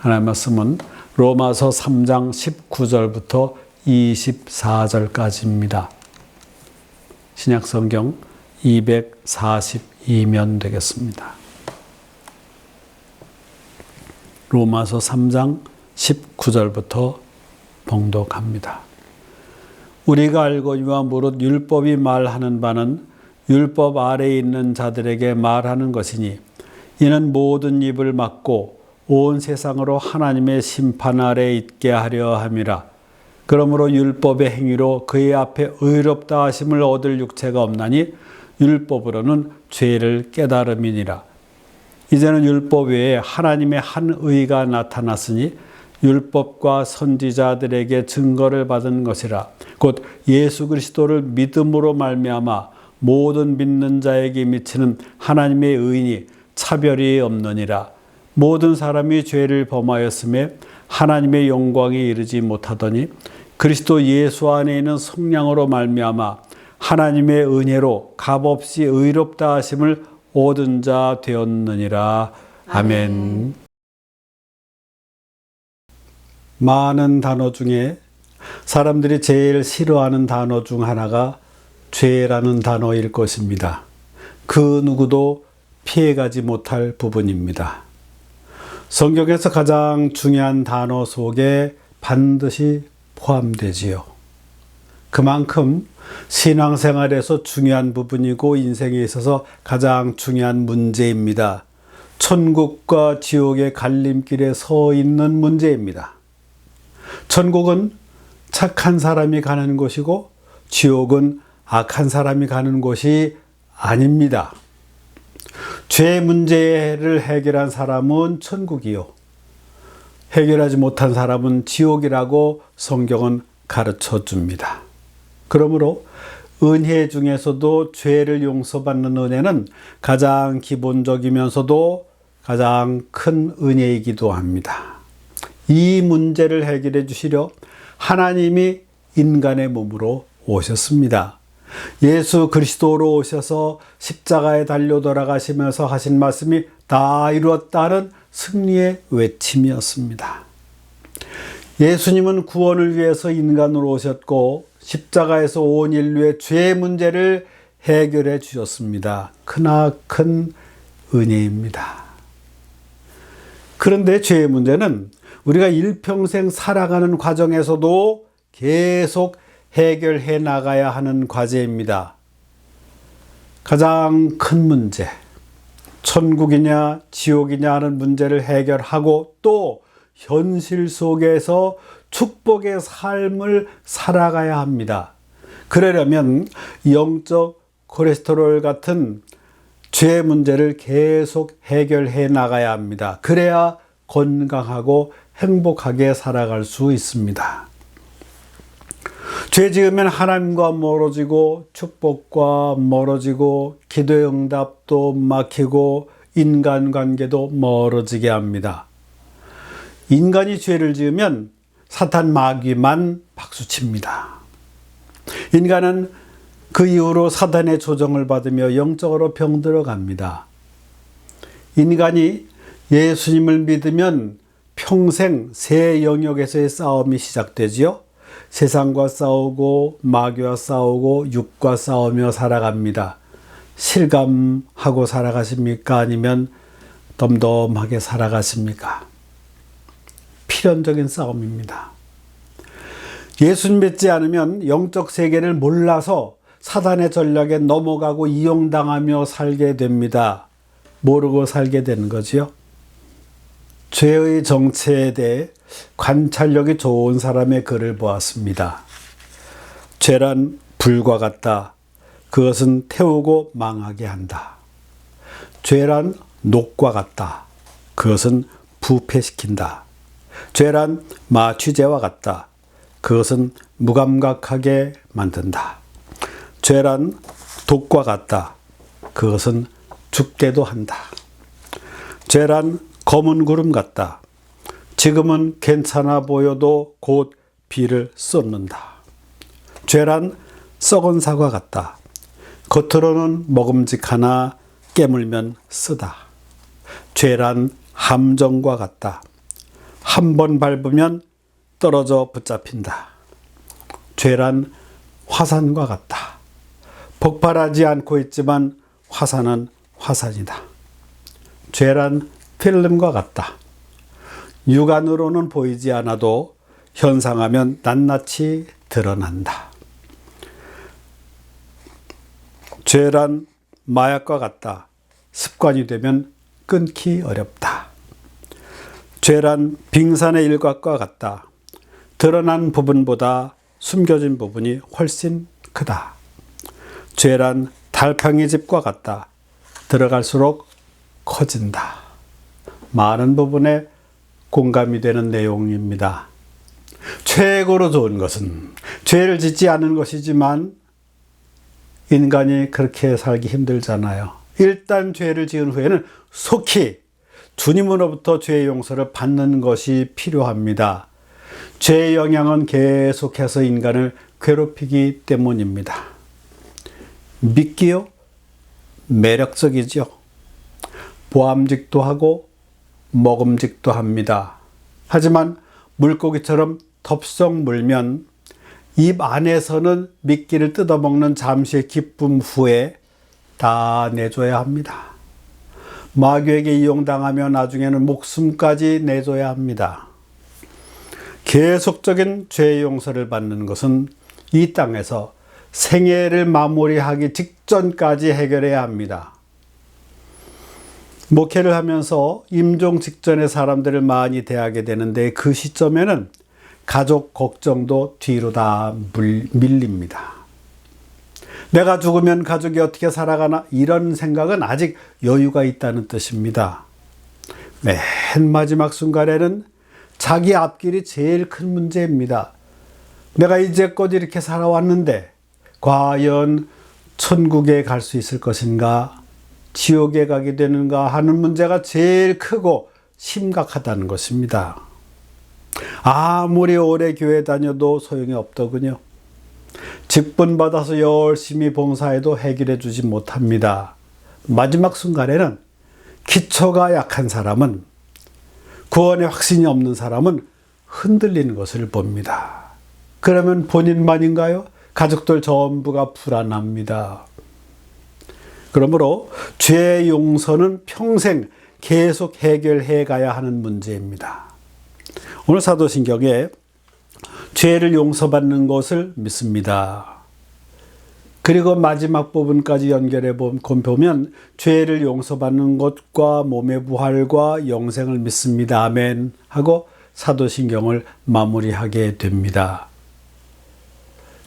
하나님 말씀은 로마서 3장 19절부터 24절까지입니다. 신약 성경 242면 되겠습니다. 로마서 3장 19절부터 봉독합니다. 우리가 알거니와 무릇 율법이 말하는 바는 율법 아래에 있는 자들에게 말하는 것이니 이는 모든 입을 막고 온 세상으로 하나님의 심판 아래 있게 하려 함이라. 그러므로 율법의 행위로 그의 앞에 의롭다 하심을 얻을 육체가 없나니 율법으로는 죄를 깨달음이니라. 이제는 율법 외에 하나님의 한 의가 나타났으니 율법과 선지자들에게 증거를 받은 것이라. 곧 예수 그리스도를 믿음으로 말미암아 모든 믿는 자에게 미치는 하나님의 의인이 차별이 없느니라. 모든 사람이 죄를 범하였음에 하나님의 영광에 이르지 못하더니 그리스도 예수 안에 있는 성령으로 말미암아 하나님의 은혜로 값없이 의롭다 하심을 얻은 자 되었느니라. 아멘. 많은 단어 중에 사람들이 제일 싫어하는 단어 중 하나가 죄라는 단어일 것입니다. 그 누구도 피해가지 못할 부분입니다. 성경에서 가장 중요한 단어 속에 반드시 포함되지요. 그만큼 신앙생활에서 중요한 부분이고 인생에 있어서 가장 중요한 문제입니다. 천국과 지옥의 갈림길에 서 있는 문제입니다. 천국은 착한 사람이 가는 곳이고 지옥은 악한 사람이 가는 곳이 아닙니다. 죄 문제를 해결한 사람은 천국이요. 해결하지 못한 사람은 지옥이라고 성경은 가르쳐 줍니다. 그러므로 은혜 중에서도 죄를 용서받는 은혜는 가장 기본적이면서도 가장 큰 은혜이기도 합니다. 이 문제를 해결해 주시려 하나님이 인간의 몸으로 오셨습니다. 예수 그리스도로 오셔서 십자가에 달려 돌아가시면서 하신 말씀이 다 이루었다는 승리의 외침이었습니다. 예수님은 구원을 위해서 인간으로 오셨고 십자가에서 온 인류의 죄 문제를 해결해 주셨습니다. 크나큰 은혜입니다. 그런데 죄의 문제는 우리가 일평생 살아가는 과정에서도 계속 해결해 나가야 하는 과제입니다. 가장 큰 문제, 천국이냐 지옥이냐 하는 문제를 해결하고 또 현실 속에서 축복의 삶을 살아가야 합니다. 그러려면 영적 콜레스테롤 같은 죄 문제를 계속 해결해 나가야 합니다. 그래야 건강하고 행복하게 살아갈 수 있습니다. 죄 지으면 하나님과 멀어지고 축복과 멀어지고 기도의 응답도 막히고 인간관계도 멀어지게 합니다. 인간이 죄를 지으면 사탄 마귀만 박수칩니다. 인간은 그 이후로 사단의 조정을 받으며 영적으로 병들어 갑니다. 인간이 예수님을 믿으면 평생 새 영역에서의 싸움이 시작되지요. 세상과 싸우고 마귀와 싸우고 육과 싸우며 살아갑니다. 실감하고 살아가십니까? 아니면 덤덤하게 살아가십니까? 필연적인 싸움입니다. 예수님 믿지 않으면 영적 세계를 몰라서 사단의 전략에 넘어가고 이용당하며 살게 됩니다. 모르고 살게 되는 거지요. 죄의 정체에 대해 관찰력이 좋은 사람의 글을 보았습니다. 죄란 불과 같다. 그것은 태우고 망하게 한다. 죄란 녹과 같다. 그것은 부패시킨다. 죄란 마취제와 같다. 그것은 무감각하게 만든다. 죄란 독과 같다. 그것은 죽게도 한다. 죄란 검은 구름 같다. 지금은 괜찮아 보여도 곧 비를 쏟는다. 죄란 썩은 사과 같다. 겉으로는 먹음직하나 깨물면 쓰다. 죄란 함정과 같다. 한 번 밟으면 떨어져 붙잡힌다. 죄란 화산과 같다. 폭발하지 않고 있지만 화산은 화산이다. 죄란 필름과 같다. 육안으로는 보이지 않아도 현상하면 낱낱이 드러난다. 죄란 마약과 같다. 습관이 되면 끊기 어렵다. 죄란 빙산의 일각과 같다. 드러난 부분보다 숨겨진 부분이 훨씬 크다. 죄란 달팽이 집과 같다. 들어갈수록 커진다. 많은 부분에 공감이 되는 내용입니다. 최고로 좋은 것은 죄를 짓지 않은 것이지만 인간이 그렇게 살기 힘들잖아요. 일단 죄를 지은 후에는 속히 주님으로부터 죄의 용서를 받는 것이 필요합니다. 죄의 영향은 계속해서 인간을 괴롭히기 때문입니다. 믿기요? 매력적이죠. 보암직도 하고 먹음직도 합니다. 하지만 물고기처럼 덥석 물면 입 안에서는 미끼를 뜯어먹는 잠시의 기쁨 후에 다 내줘야 합니다. 마귀에게 이용당하며 나중에는 목숨까지 내줘야 합니다. 계속적인 죄 용서를 받는 것은 이 땅에서 생애를 마무리하기 직전까지 해결해야 합니다. 목회를 하면서 임종 직전에 사람들을 많이 대하게 되는데 그 시점에는 가족 걱정도 뒤로 다 밀립니다. 내가 죽으면 가족이 어떻게 살아가나 이런 생각은 아직 여유가 있다는 뜻입니다. 맨 마지막 순간에는 자기 앞길이 제일 큰 문제입니다. 내가 이제껏 이렇게 살아왔는데 과연 천국에 갈 수 있을 것인가 지옥에 가게 되는가 하는 문제가 제일 크고 심각하다는 것입니다. 아무리 오래 교회 다녀도 소용이 없더군요. 직분 받아서 열심히 봉사해도 해결해 주지 못합니다. 마지막 순간에는 기초가 약한 사람은 구원의 확신이 없는 사람은 흔들리는 것을 봅니다. 그러면 본인만인가요? 가족들 전부가 불안합니다. 그러므로 죄 용서는 평생 계속 해결해 가야 하는 문제입니다. 오늘 사도신경에 죄를 용서받는 것을 믿습니다. 그리고 마지막 부분까지 연결해 보면 죄를 용서받는 것과 몸의 부활과 영생을 믿습니다. 아멘. 하고 사도신경을 마무리하게 됩니다.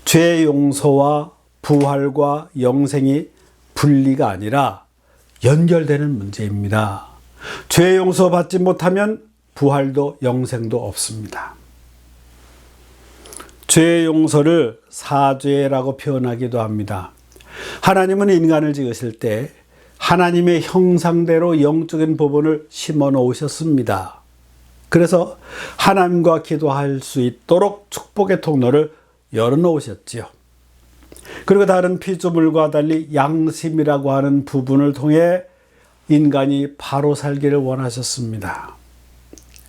죄 용서와 부활과 영생이 분리가 아니라 연결되는 문제입니다. 죄 용서 받지 못하면 부활도 영생도 없습니다. 죄 용서를 사죄라고 표현하기도 합니다. 하나님은 인간을 지으실 때 하나님의 형상대로 영적인 부분을 심어 놓으셨습니다. 그래서 하나님과 기도할 수 있도록 축복의 통로를 열어 놓으셨지요. 그리고 다른 피조물과 달리 양심이라고 하는 부분을 통해 인간이 바로 살기를 원하셨습니다.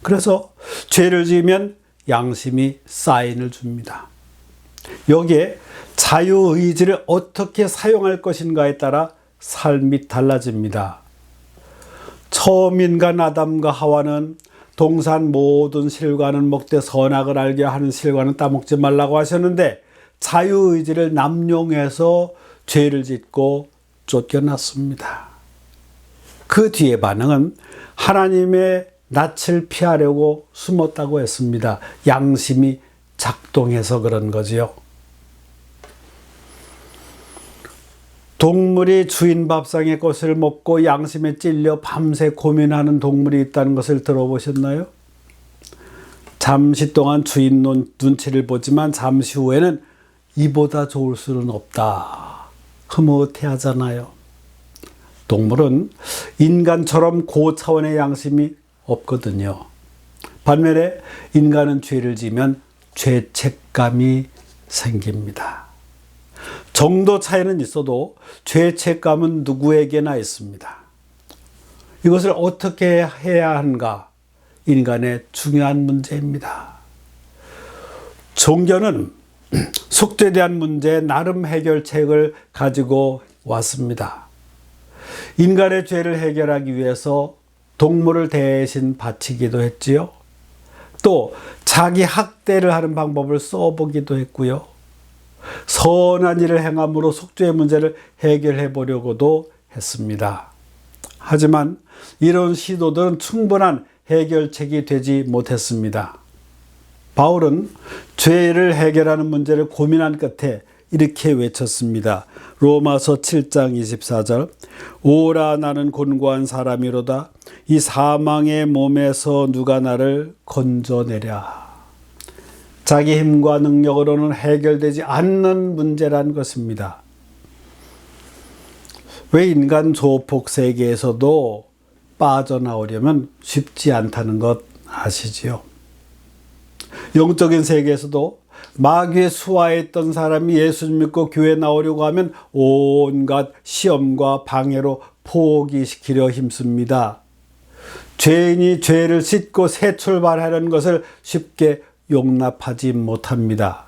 그래서 죄를 지으면 양심이 사인을 줍니다. 여기에 자유의지를 어떻게 사용할 것인가에 따라 삶이 달라집니다. 처음 인간 아담과 하와는 동산 모든 실과는 먹되 선악을 알게 하는 실과는 따먹지 말라고 하셨는데 자유의지를 남용해서 죄를 짓고 쫓겨났습니다. 그 뒤의 반응은 하나님의 낯을 피하려고 숨었다고 했습니다. 양심이 작동해서 그런 거지요. 동물이 주인 밥상의 것을 먹고 양심에 찔려 밤새 고민하는 동물이 있다는 것을 들어보셨나요? 잠시 동안 주인 눈치를 보지만 잠시 후에는 이보다 좋을 수는 없다. 흐뭇해 하잖아요. 동물은 인간처럼 고차원의 양심이 없거든요. 반면에 인간은 죄를 지면 죄책감이 생깁니다. 정도 차이는 있어도 죄책감은 누구에게나 있습니다. 이것을 어떻게 해야 하는가? 인간의 중요한 문제입니다. 종교는 속죄에 대한 문제에 나름 해결책을 가지고 왔습니다. 인간의 죄를 해결하기 위해서 동물을 대신 바치기도 했지요. 또 자기 학대를 하는 방법을 써보기도 했고요. 선한 일을 행함으로 속죄의 문제를 해결해 보려고도 했습니다. 하지만 이런 시도들은 충분한 해결책이 되지 못했습니다. 바울은 죄를 해결하는 문제를 고민한 끝에 이렇게 외쳤습니다. 로마서 7장 24절. 오라 나는 곤고한 사람이로다. 이 사망의 몸에서 누가 나를 건져내랴. 자기 힘과 능력으로는 해결되지 않는 문제란 것입니다. 왜 인간 조폭 세계에서도 빠져나오려면 쉽지 않다는 것 아시지요? 영적인 세계에서도 마귀의 있던 사람이 예수 믿고 교회 나오려고 하면 온갖 시험과 방해로 포기시키려 힘씁니다. 죄인이 죄를 씻고 새 출발하려는 것을 쉽게 용납하지 못합니다.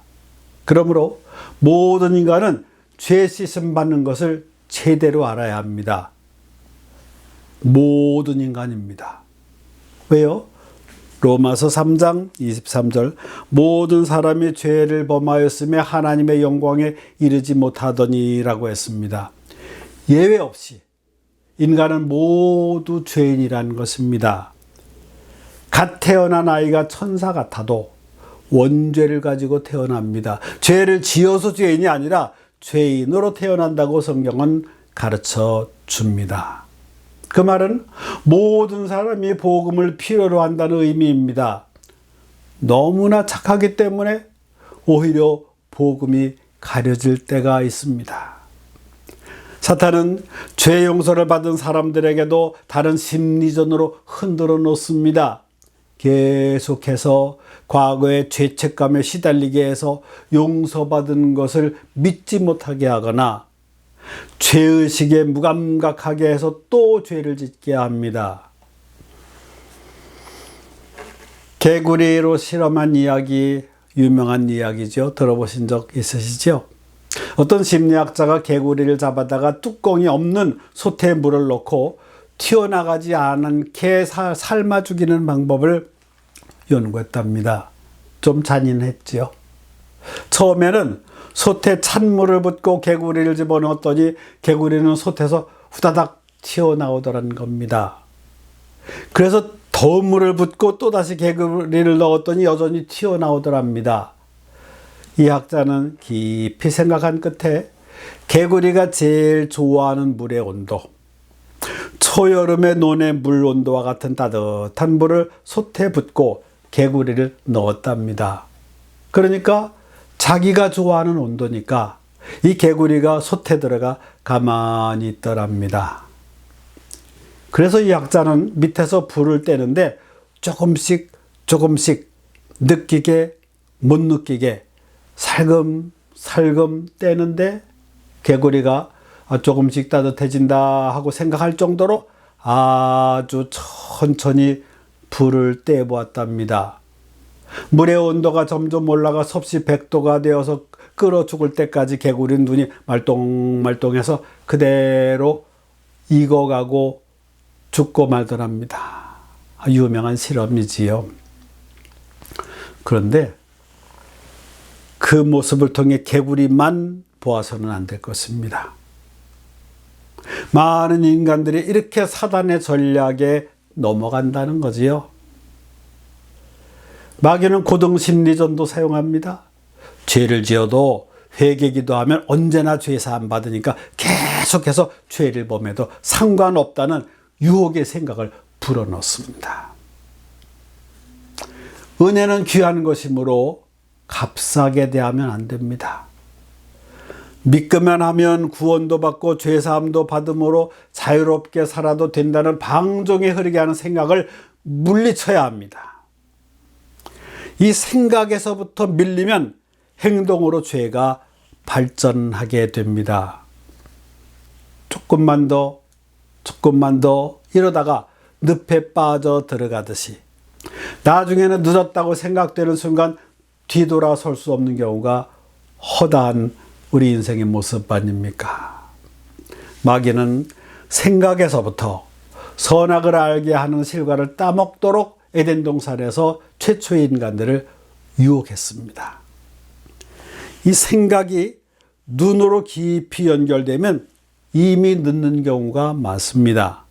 그러므로 모든 인간은 죄 씻음 받는 것을 제대로 알아야 합니다. 모든 인간입니다. 왜요? 로마서 3장 23절 모든 사람이 죄를 범하였으며 하나님의 영광에 이르지 못하더니라고 했습니다. 예외 없이 인간은 모두 죄인이라는 것입니다. 갓 태어난 아이가 천사 같아도 원죄를 가지고 태어납니다. 죄를 지어서 죄인이 아니라 죄인으로 태어난다고 성경은 가르쳐 줍니다. 그 말은 모든 사람이 복음을 필요로 한다는 의미입니다. 너무나 착하기 때문에 오히려 복음이 가려질 때가 있습니다. 사탄은 죄 용서를 받은 사람들에게도 다른 심리전으로 흔들어 놓습니다. 계속해서 과거의 죄책감에 시달리게 해서 용서받은 것을 믿지 못하게 하거나 죄의식에 무감각하게 해서 또 죄를 짓게 합니다. 개구리로 실험한 이야기, 유명한 이야기죠. 들어보신 적 있으시죠? 어떤 심리학자가 개구리를 잡아다가 뚜껑이 없는 솥에 물을 넣고 튀어나가지 개 삶아 죽이는 방법을 연구했답니다. 좀 잔인했지요. 처음에는 솥에 찬물을 붓고 개구리를 집어넣었더니 개구리는 솥에서 후다닥 튀어나오더란 겁니다. 그래서 더운 물을 붓고 또다시 개구리를 넣었더니 여전히 튀어나오더랍니다. 이 학자는 깊이 생각한 끝에 개구리가 제일 좋아하는 물의 온도, 초여름의 논의 물 온도와 같은 따뜻한 물을 솥에 붓고 개구리를 넣었답니다. 그러니까 자기가 좋아하는 온도니까 이 개구리가 솥에 들어가 가만히 있더랍니다. 그래서 이 학자는 밑에서 불을 떼는데 조금씩 조금씩 느끼게 못 느끼게 살금살금 떼는데 개구리가 아, 조금씩 따뜻해진다 하고 생각할 정도로 아주 천천히 불을 떼보았답니다. 물의 온도가 점점 올라가 섭씨 100도가 되어서 끓어 죽을 때까지 개구리 눈이 말똥말똥해서 그대로 익어가고 죽고 말더랍니다. 유명한 실험이지요. 그런데 그 모습을 통해 개구리만 보아서는 안 될 것입니다. 많은 인간들이 이렇게 사단의 전략에 넘어간다는 거지요. 마귀는 고등 심리전도 사용합니다. 죄를 지어도 회개기도 하면 언제나 죄 사함 받으니까 계속해서 죄를 범해도 상관없다는 유혹의 생각을 불어넣습니다. 은혜는 귀한 것이므로 값싸게 대하면 안 됩니다. 믿기만 하면 구원도 받고 죄사함도 받음으로 자유롭게 살아도 된다는 방종에 흐르게 하는 생각을 물리쳐야 합니다. 이 생각에서부터 밀리면 행동으로 죄가 발전하게 됩니다. 조금만 더, 조금만 더 이러다가 늪에 빠져 들어가듯이 나중에는 늦었다고 생각되는 순간 뒤돌아설 수 없는 경우가 허다한 우리 인생의 모습 아닙니까? 마귀는 생각에서부터 선악을 알게 하는 실과를 따먹도록 에덴 동산에서 최초의 인간들을 유혹했습니다. 이 생각이 눈으로 깊이 연결되면 이미 늦는 경우가 많습니다.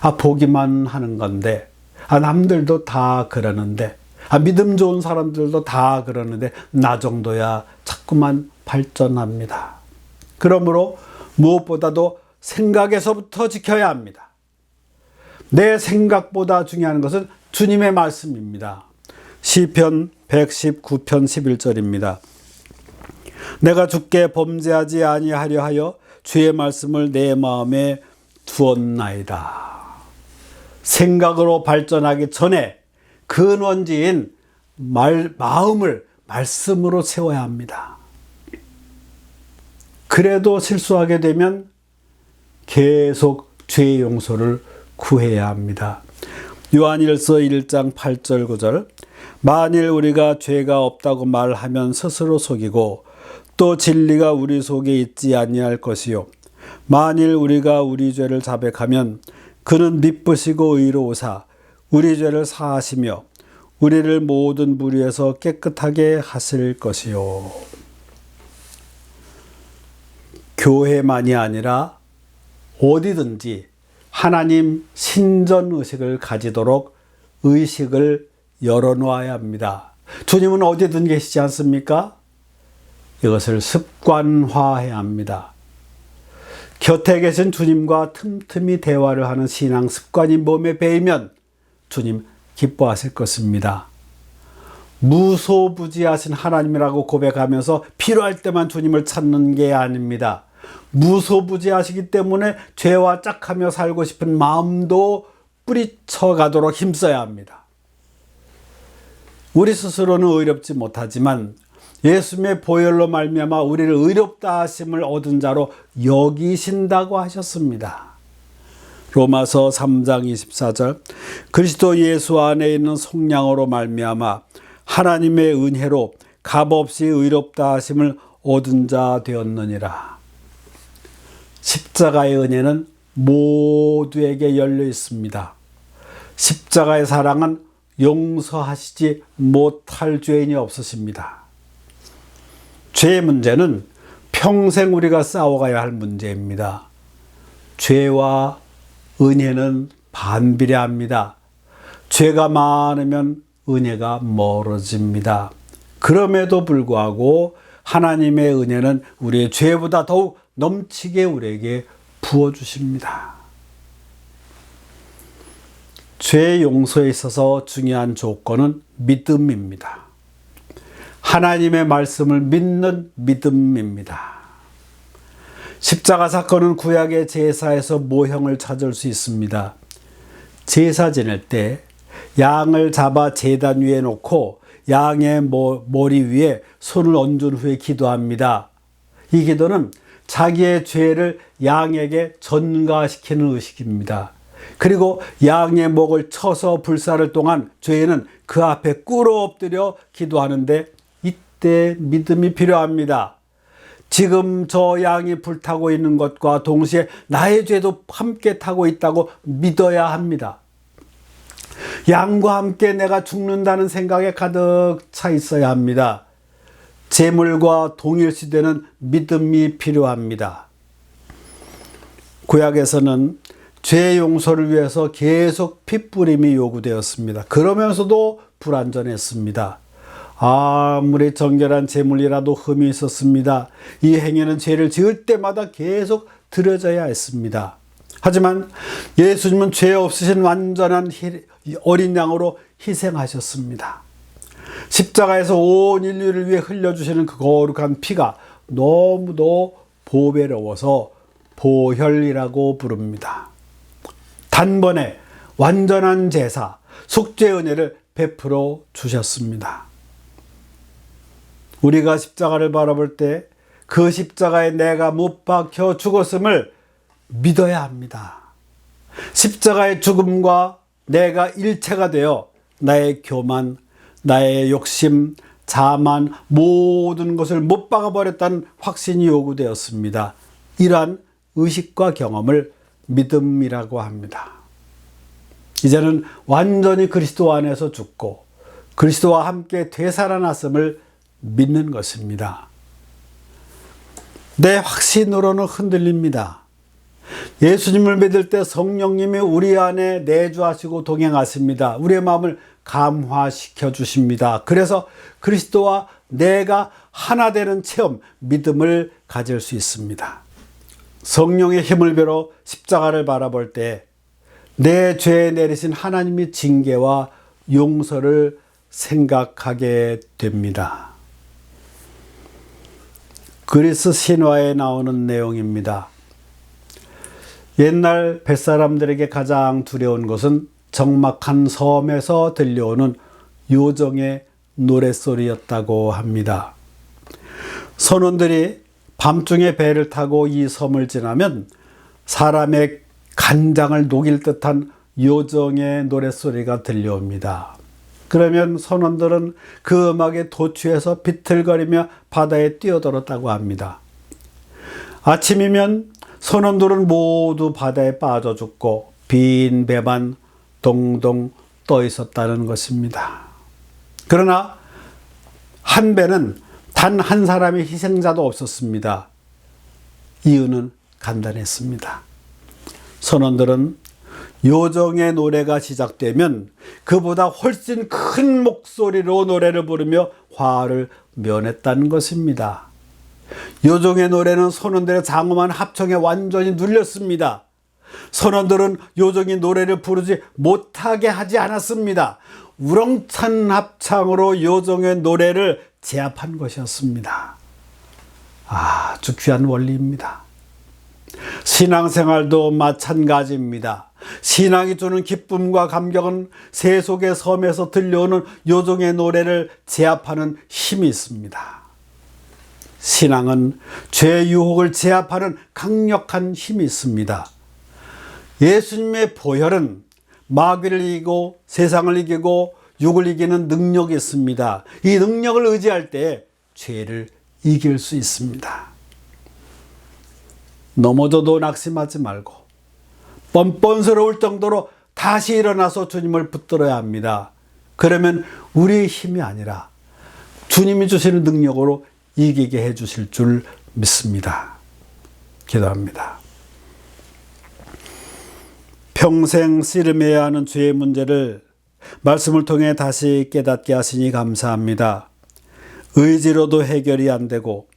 아, 보기만 하는 건데, 아, 남들도 다 그러는데, 아, 믿음 좋은 사람들도 다 그러는데, 나 정도야 자꾸만 발전합니다. 그러므로 무엇보다도 생각에서부터 지켜야 합니다. 내 생각보다 중요한 것은 주님의 말씀입니다. 시편 119편 11절입니다. 내가 주께 범죄하지 아니하려 하여 주의 말씀을 내 마음에 두었나이다. 생각으로 발전하기 전에 근원지인 말, 마음을 말씀으로 세워야 합니다. 그래도 실수하게 되면 계속 죄의 용서를 구해야 합니다. 요한일서 1장 8절 9절 만일 우리가 죄가 없다고 말하면 스스로 속이고 또 진리가 우리 속에 있지 아니할 것이요 만일 우리가 우리 죄를 자백하면 그는 미쁘시고 의로우사 우리 죄를 사하시며 우리를 모든 무리에서 깨끗하게 하실 것이요 교회만이 아니라 어디든지 하나님 신전 의식을 가지도록 의식을 열어놓아야 합니다. 주님은 어디든 계시지 않습니까? 이것을 습관화해야 합니다. 곁에 계신 주님과 틈틈이 대화를 하는 신앙 습관이 몸에 배이면 주님 기뻐하실 것입니다. 무소부지하신 하나님이라고 고백하면서 필요할 때만 주님을 찾는 게 아닙니다. 무소부지하시기 때문에 죄와 짝하며 살고 싶은 마음도 뿌리쳐 가도록 힘써야 합니다. 우리 스스로는 의롭지 못하지만 예수님의 보혈로 말미암아 우리를 의롭다 하심을 얻은 자로 여기신다고 하셨습니다. 로마서 3장 24절 그리스도 예수 안에 있는 속량으로 말미암아 하나님의 은혜로 값없이 의롭다 하심을 얻은 자 되었느니라. 십자가의 은혜는 모두에게 열려 있습니다. 십자가의 사랑은 용서하시지 못할 죄인이 없으십니다. 죄의 문제는 평생 우리가 싸워가야 할 문제입니다. 죄와 은혜는 반비례합니다. 죄가 많으면 은혜가 멀어집니다. 그럼에도 불구하고 하나님의 은혜는 우리의 죄보다 더욱 넘치게 우리에게 부어주십니다. 죄 용서에 있어서 중요한 조건은 믿음입니다. 하나님의 말씀을 믿는 믿음입니다. 십자가 사건은 구약의 제사에서 모형을 찾을 수 있습니다. 제사 지낼 때 양을 잡아 제단 위에 놓고 양의 머리 위에 손을 얹은 후에 기도합니다. 이 기도는 자기의 죄를 양에게 전가시키는 의식입니다. 그리고 양의 목을 쳐서 불사를 동안 죄는 그 앞에 꿇어 엎드려 기도하는데 이때 믿음이 필요합니다. 지금 저 양이 불타고 있는 것과 동시에 나의 죄도 함께 타고 있다고 믿어야 합니다. 양과 함께 내가 죽는다는 생각에 가득 차 있어야 합니다. 재물과 동일시되는 믿음이 필요합니다. 구약에서는 죄 용서를 위해서 계속 핏부림이 요구되었습니다. 그러면서도 불완전했습니다. 아무리 정결한 재물이라도 흠이 있었습니다. 이 행위는 죄를 지을 때마다 계속 들여져야 했습니다. 하지만 예수님은 죄 없으신 완전한 어린 양으로 희생하셨습니다. 십자가에서 온 인류를 위해 흘려주시는 그 거룩한 피가 너무도 보배로워서 보혈이라고 부릅니다. 단번에 완전한 제사, 속죄 은혜를 베풀어 주셨습니다. 우리가 십자가를 바라볼 때 그 십자가에 내가 못 박혀 죽었음을 믿어야 합니다. 십자가의 죽음과 내가 일체가 되어 나의 교만, 나의 욕심, 자만 모든 것을 못 박아버렸다는 확신이 요구되었습니다. 이러한 의식과 경험을 믿음이라고 합니다. 이제는 완전히 그리스도 안에서 죽고 그리스도와 함께 되살아났음을 믿는 것입니다. 내 확신으로는 흔들립니다. 예수님을 믿을 때 성령님이 우리 안에 내주하시고 동행하십니다. 우리의 마음을 감화시켜 주십니다. 그래서 그리스도와 내가 하나 되는 체험, 믿음을 가질 수 있습니다. 성령의 힘을 빌어 십자가를 바라볼 때 내 죄에 내리신 하나님의 징계와 용서를 생각하게 됩니다. 그리스 신화에 나오는 내용입니다. 옛날 뱃사람들에게 가장 두려운 것은 적막한 섬에서 들려오는 요정의 노랫소리였다고 합니다. 선원들이 밤중에 배를 타고 이 섬을 지나면 사람의 간장을 녹일 듯한 요정의 노랫소리가 들려옵니다. 그러면 선원들은 그 음악에 도취해서 비틀거리며 바다에 뛰어들었다고 합니다. 아침이면 선원들은 모두 바다에 빠져 죽고 빈 배만 동동 떠 있었다는 것입니다. 그러나 한 배는 단 한 사람의 희생자도 없었습니다. 이유는 간단했습니다. 선원들은 요정의 노래가 시작되면 그보다 훨씬 큰 목소리로 노래를 부르며 화를 면했다는 것입니다. 요정의 노래는 선원들의 장엄한 합청에 완전히 눌렸습니다. 선원들은 요정이 노래를 부르지 못하게 하지 않았습니다. 우렁찬 합창으로 요정의 노래를 제압한 것이었습니다. 아주 귀한 원리입니다. 신앙생활도 마찬가지입니다. 신앙이 주는 기쁨과 감격은 세속의 섬에서 들려오는 요정의 노래를 제압하는 힘이 있습니다. 신앙은 죄 유혹을 제압하는 강력한 힘이 있습니다. 예수님의 보혈은 마귀를 이기고 세상을 이기고 육을 이기는 능력이 있습니다. 이 능력을 의지할 때 죄를 이길 수 있습니다. 넘어져도 낙심하지 말고 뻔뻔스러울 정도로 다시 일어나서 주님을 붙들어야 합니다. 그러면 우리의 힘이 아니라 주님이 주시는 능력으로 이기게 해 주실 줄 믿습니다. 기도합니다. 평생 씨름해야 하는 죄의 문제를 말씀을 통해 다시 깨닫게 하시니 감사합니다. 의지로도 해결이 안 되고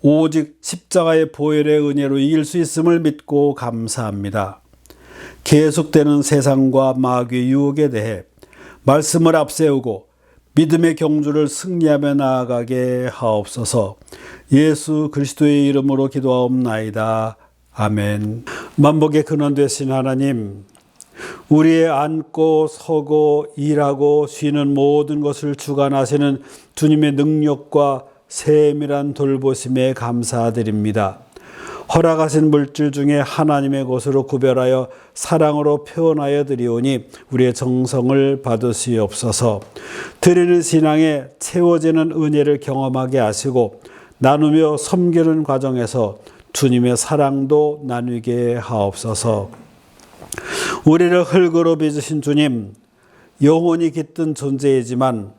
오직 십자가의 보혈의 은혜로 이길 수 있음을 믿고 감사합니다. 계속되는 세상과 마귀 유혹에 대해 말씀을 앞세우고 믿음의 경주를 승리하며 나아가게 하옵소서. 예수 그리스도의 이름으로 기도하옵나이다. 아멘. 만복의 근원 되신 하나님, 우리의 앉고 서고 일하고 쉬는 모든 것을 주관하시는 주님의 능력과 세밀한 돌보심에 감사드립니다. 허락하신 물질 중에 하나님의 것으로 구별하여 사랑으로 표현하여 드리오니 우리의 정성을 받으시옵소서. 드리는 신앙에 채워지는 은혜를 경험하게 하시고 나누며 섬기는 과정에서 주님의 사랑도 나누게 하옵소서. 우리를 흙으로 빚으신 주님, 영혼이 깃든 존재이지만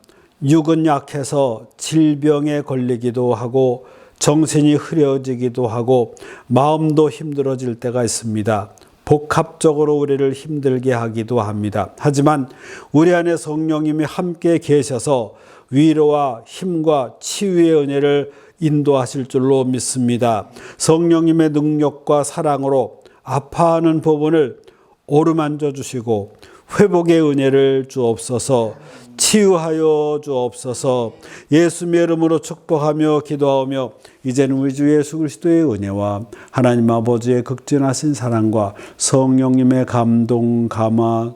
육은 약해서 질병에 걸리기도 하고 정신이 흐려지기도 하고 마음도 힘들어질 때가 있습니다. 복합적으로 우리를 힘들게 하기도 합니다. 하지만 우리 안에 성령님이 함께 계셔서 위로와 힘과 치유의 은혜를 인도하실 줄로 믿습니다. 성령님의 능력과 사랑으로 아파하는 부분을 오르만져 주시고 회복의 은혜를 주옵소서 치유하여 주옵소서 예수의 이름으로 축복하며 기도하며 이제는 우리 주 예수 그리스도의 은혜와 하나님 아버지의 극진하신 사랑과 성령님의 감동 감화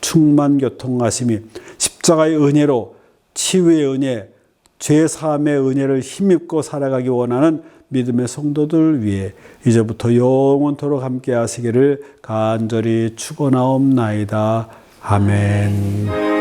충만 교통하심이 십자가의 은혜로 치유의 은혜 죄 사함의 은혜를 힘입고 살아가기 원하는 믿음의 성도들 위해 이제부터 영원토록 함께 하시기를 간절히 축원하옵나이다. 아멘.